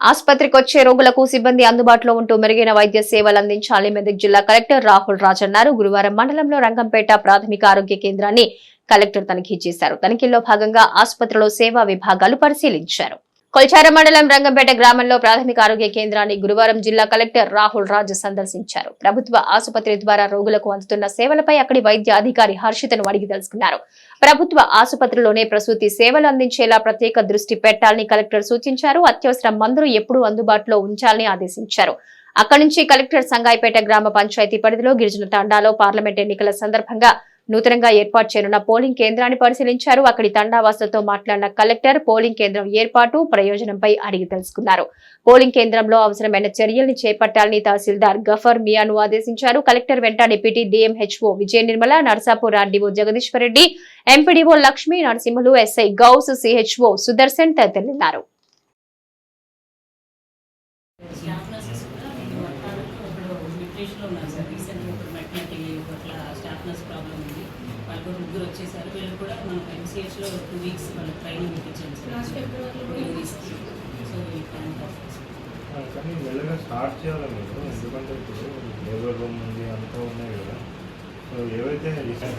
ఆసుపత్రికి వచ్చే రోగులకు సిబ్బంది అందుబాటులో ఉంటూ మెరుగైన వైద్య సేవలు అందించాలని మెదక్ జిల్లా కలెక్టర్ రాహుల్ రాజ్ అన్నారు గురువారం మండలంలో రంగంపేట ప్రాథమిక ఆరోగ్య కేంద్రాన్ని కలెక్టర్ తనిఖీ చేశారు. తనిఖీల్లో భాగంగా ఆసుపత్రిలో సేవా విభాగాలు పరిశీలించారు. కొల్చార మండలం రంగంపేట గ్రామంలో ప్రాథమిక ఆరోగ్య కేంద్రాన్ని గురువారం జిల్లా కలెక్టర్ రాహుల్ రాజ్ సందర్శించారు. ప్రభుత్వ ఆసుపత్రి ద్వారా రోగులకు అందుతున్న సేవలపై అక్కడి వైద్య అధికారి హర్షితను అడిగి తెలుసుకున్నారు. ప్రభుత్వ ఆసుపత్రిలోనే ప్రసూతి సేవలు అందించేలా ప్రత్యేక దృష్టి పెట్టాలని కలెక్టర్ సూచించారు. అత్యవసర మందులు ఎప్పుడూ అందుబాటులో ఉంచాలని ఆదేశించారు. అక్కడి నుంచి కలెక్టర్ సంగాయిపేట గ్రామ పంచాయతీ పరిధిలో గిరిజన తండాలో పార్లమెంట్ ఎన్నికల సందర్భంగా నూతనంగా ఏర్పాటు చేయనున్న పోలింగ్ కేంద్రాన్ని పరిశీలించారు. అక్కడి తండావాసులతో మాట్లాడిన కలెక్టర్ పోలింగ్ కేంద్రం ఏర్పాటు ప్రయోజనంపై అడిగి తెలుసుకున్నారు. పోలింగ్ కేంద్రంలో అవసరమైన చర్యల్ని చేపట్టాలని తహసీల్దార్ గఫర్ మియాను ఆదేశించారు. కలెక్టర్ వెంట deputy DMHO Vijaya Nirmala Narsapur RDO Jagadishwar Reddy MPDO Lakshmi Narasimhulu SI Ghouse CHO Sudarshan తదితరులున్నారు. Staff nurses కూడా వర్తాలకు ఇప్పుడు న్యూట్రిషన్లో ఉన్నారు సార్ రీసెంట్గా ఇప్పుడు మెటర్నిటీ లీవ్ అట్లా స్టాఫ్ నర్స్ ప్రాబ్లం ఉంది వాళ్ళు కూడా ముగ్గురు వచ్చేసారు. వీళ్ళు కూడా మనం ఎంసీహెచ్లో టూ వీక్స్ వాళ్ళకి ట్రైనింగ్ ఇప్పించాం సార్. లాస్ట్ ఫిబ్రవరిలో సో ఈ ప్లాన్ కానీ స్టార్ట్ చేయాలి మీరు. ఎందుకంటే ఇప్పుడు లేబర్ రూమ్ ఉంది అంతా ఉన్నాయి కదా. సో ఏవైతే రీసెంట్